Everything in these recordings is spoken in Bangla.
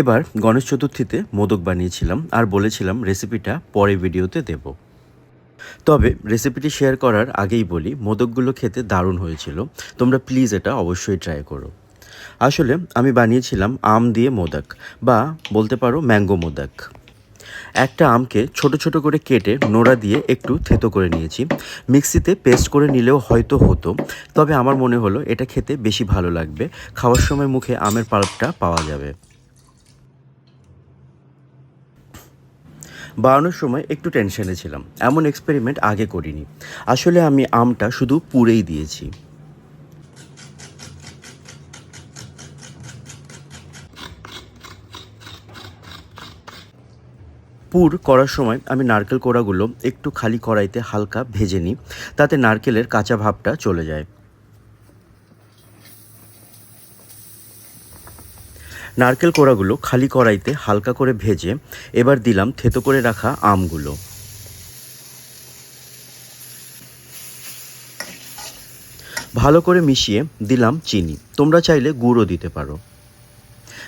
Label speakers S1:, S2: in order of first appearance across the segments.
S1: এবার গণেশ চতুর্থীতে মোদক বানিয়েছিলাম আর বলেছিলাম রেসিপিটা পরে ভিডিওতে দেব। তবে রেসিপিটি শেয়ার করার আগেই বলি, মোদকগুলো খেতে দারুণ হয়েছিল। তোমরা প্লিজ এটা অবশ্যই ট্রাই করো। আসলে আমি বানিয়েছিলাম আম দিয়ে মোদক বা বলতে পারো ম্যাঙ্গো মোদক। একটা আমকে ছোট ছোট করে কেটে নোড়া দিয়ে একটু থেতো করে নিয়েছি। মিক্সিতে পেস্ট করে নিলেও হয়তো হতো, তবে আমার মনে হলো এটা খেতে বেশি ভালো লাগবে। খাওয়ার সময় মুখে আমের পাল্পটা পাওয়া যাবে। বানানোর সময় একটু টেনশনে ছিলাম। এমন এক্সপেরিমেন্ট আগে করিনি। আসলে আমি আমটা শুধু পুড়েই দিয়েছি। পুর করার সময় আমি নারকেল কোড়াগুলো একটু খালি কড়াইতে হালকা ভেজে নিই, তাতে নারকেলের কাঁচা ভাবটা চলে যায়। নারকেল কোড়াগুলো খালি কড়াইতে হালকা করে ভেজে এবার দিলাম থেতো করে রাখা আমগুলো। ভালো করে মিশিয়ে দিলাম চিনি। তোমরা চাইলে গুঁড়ো দিতে পারো।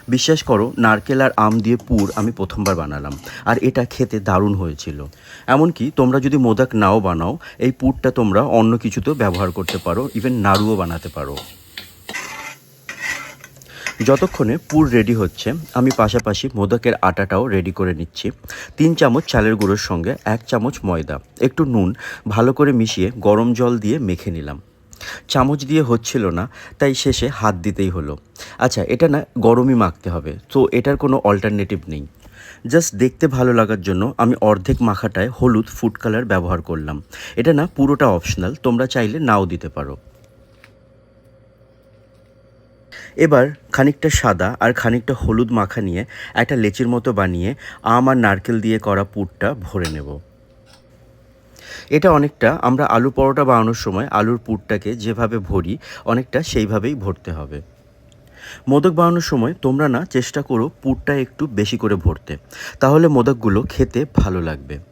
S1: বিশ্বাস করো, নারকেল আর আম দিয়ে পুর আমি প্রথমবার বানালাম, আর এটা খেতে দারুণ হয়েছিল। এমনকি তোমরা যদি মোদাক নাও বানাও, এই পুরটা তোমরা অন্য কিছুতেও ব্যবহার করতে পারো ইভেন নাড়ুও বানাতে পারো। যতক্ষণে পুর রেডি হচ্ছে, আমি পাশাপাশি মোদকের আটাটাও রেডি করে নিচ্ছি। তিন চামচ চালের গুঁড়োর সঙ্গে এক চামচ ময়দা, একটু নুন, ভালো করে মিশিয়ে গরম জল দিয়ে মেখে নিলাম। চামচ দিয়ে হচ্ছিল না, তাই শেষে হাত দিতেই হলো। আচ্ছা এটা না গরমই মাখতে হবে, তো এটার কোনো অল্টারনেটিভ নেই। জাস্ট দেখতে ভালো লাগার জন্য আমি অর্ধেক মাখাটায় হলুদ ফুড কালার ব্যবহার করলাম। এটা না পুরোটা অপশনাল তোমরা চাইলে নাও দিতে পারো। এবার খানিকটা সাদা আর খানিকটা হলুদ মাখা নিয়ে একটা লেচির মতো বানিয়ে আম আর নারকেল দিয়ে করা পুরটা ভরে নেব। এটা অনেকটা আমরা আলু পরোটা বানানোর সময় আলুর পুরটাকে যেভাবে ভরি অনেকটা সেইভাবেই ভরতে হবে। মোদক বানানোর সময় তোমরা না চেষ্টা করো পুরটা একটু বেশি করে ভরতে। তাহলে মোদকগুলো খেতে ভালো লাগবে।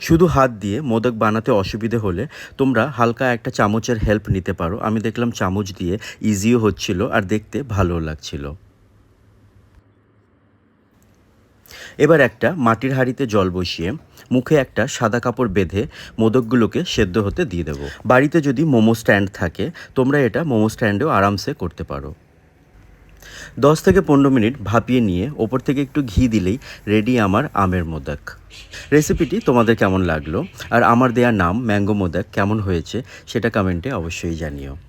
S1: শুধু হাত দিয়ে মোদক বানাতে অসুবিধে হলে তোমরা হালকা একটা চামচের হেল্প নিতে পারো। আমি দেখলাম চামচ দিয়ে ইজিও হচ্ছিল আর দেখতে ভালোও লাগছিল। এবার একটা মাটির হাঁড়িতে জল বসিয়ে মুখে একটা সাদা কাপড় বেঁধে মোদকগুলোকে সেদ্ধ হতে দিয়ে দেবো। বাড়িতে যদি মোমো স্ট্যান্ড থাকে, তোমরা এটা মোমো স্ট্যান্ডেও আরামসে করতে পারো। দশ থেকে পনেরো মিনিট ভাপিয়ে নিয়ে ওপর থেকে একটু ঘি দিলেই রেডি আমার আমের মোদাক। রেসিপিটি তোমাদের কেমন লাগল? আর আমার দেয়া নাম ম্যাঙ্গো মোদাক কেমন হয়েছে সেটা কমেন্টে অবশ্যই জানিও।